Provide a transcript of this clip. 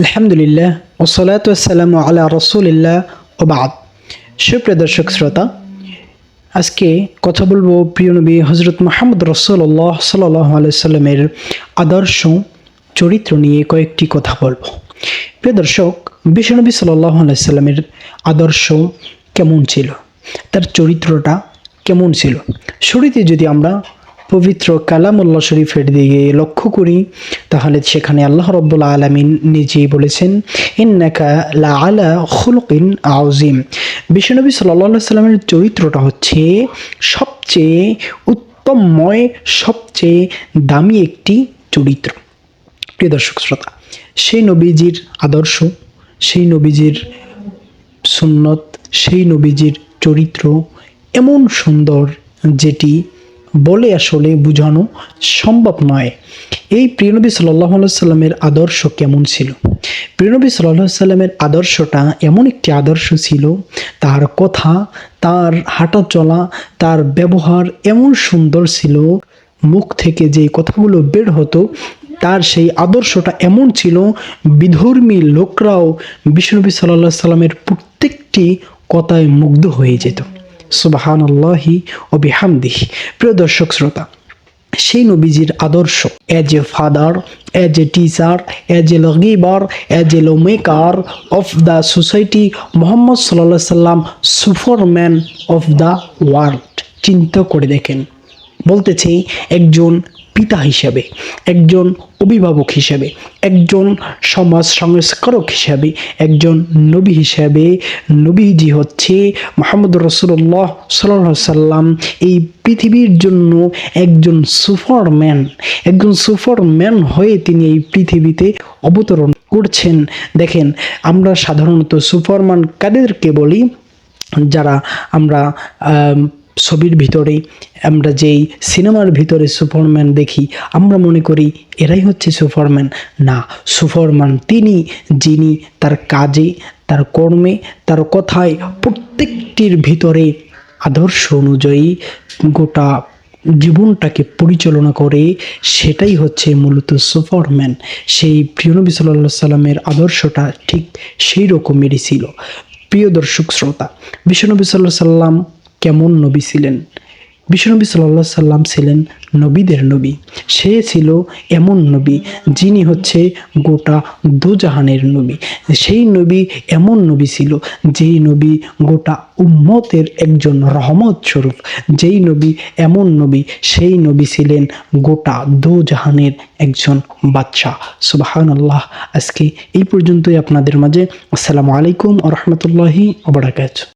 আলহামদুলিল্লাহ ওসলাত আসসালামু আলা রসুলিল্লাহ ওবাদ সুপ্রিয় দর্শক শ্রোতা, আজকে কথা বলব প্রিয় নবী হজরত মাহমুদ রসুল্লাহ সাল্লাহ আলাইসাল্লামের আদর্শ, চরিত্র নিয়ে কয়েকটি কথা বলব। প্রিয় দর্শক বিশ্বনবী সাল্লাহ আলাইসাল্লামের আদর্শ কেমন ছিল? তার চরিত্রটা কেমন ছিল? শুরুতে যদি আমরা পবিত্র কালামুল্লাহ শরীফের দিকে লক্ষ্য করি, তাহলে সেখানে আল্লাহ রব্বুল আলমিন নিজেই বলেছেন, ইন্নাকা লা আলা খুলকিন আউজিম বিশ্বনবী সাল্লাহ সাল্লামের চরিত্রটা হচ্ছে সবচেয়ে উত্তমময়, সবচেয়ে দামি একটি চরিত্র। প্রিয় দর্শক শ্রোতা, সেই নবীজির আদর্শ, সেই নবীজির সুন্নত, সেই নবীজির চরিত্র এমন সুন্দর যেটি বলে আসলে বোঝানো সম্ভব নয়। এই প্রিয়নবী সাল্লাহ সাল্লামের আদর্শ কেমন ছিল? প্রিয়নবী সাল্লাহ সাল্লামের আদর্শটা এমন একটি আদর্শ ছিল, তার কথা, তার হাঁটা চলা তার ব্যবহার এমন সুন্দর ছিল, মুখ থেকে যে কথাগুলো বের হতো, তার সেই আদর্শটা এমন ছিল, বিধর্মী লোকরাও বিষ্ণুনবী সাল্লাহ সাল্লামের প্রত্যেকটি কথায় মুগ্ধ হয়ে যেত। সুবাহান ও বিহামদিহ। প্রিয় দর্শক শ্রোতা, সেই নবীজির আদর্শ as a father as a teacher as a lawgiver as a law maker of the society Muhammad সাল্লাহ সাল্লাম সুপারম্যান অফ দ্য ওয়ার্ল্ড চিন্তা করে দেখেন, বলতেছি একজন পিতা হিসাবে একজন অভিভাবক হিসাবে একজন সমাজ সংস্কারক হিসাবে একজন নবী হিসাবে নবীজি হচ্ছে মোহাম্মদ রসুল্লাহ সাল্লাহ সাল্লাম। এই পৃথিবীর জন্য একজন সুপারম্যান একজন সুপারম্যান হয়ে তিনি এই পৃথিবীতে অবতরণ করছেন। দেখেন আমরা সাধারণত সুপারম্যান কাদেরকে বলি? যারা আমরা আম, ছবির ভিতরে আমরা যেই সিনেমার ভিতরে সুপারম্যান দেখি, আমরা মনে করি এরাই হচ্ছে সুপারম্যান। না, সুপারম্যান তিনি যিনি তার কাজে, তার কর্মে, তার কথায় প্রত্যেকটির ভিতরে আদর্শ অনুযায়ী গোটা জীবনটাকে পরিচালনা করে, সেটাই হচ্ছে মূলত সুপারম্যান। সেই প্রিয়নবী সাল্লাহ সাল্লামের আদর্শটা ঠিক সেই রকমেরই ছিল। প্রিয় দর্শক, শ্রোতা, বিশ্বনবী সাল্লাহ সাল্লাম কেমন নবী ছিলেন? বিশ্বনবী সাল্লাহ সাল্লাম ছিলেন নবীদের নবী। সে ছিল এমন নবী যিনি হচ্ছে গোটা দুজাহানের নবী। সেই নবী এমন নবী ছিল যেই নবী গোটা উম্মতের একজন রহমত স্বরূপ। যেই নবী এমন নবী, সেই নবী ছিলেন গোটা দুজাহানের একজন বাদশাহ। সুবাহান আল্লাহ আজকে এই পর্যন্তই আপনাদের মাঝে। আসসালামু আলাইকুম আ রহমতুল্লাহি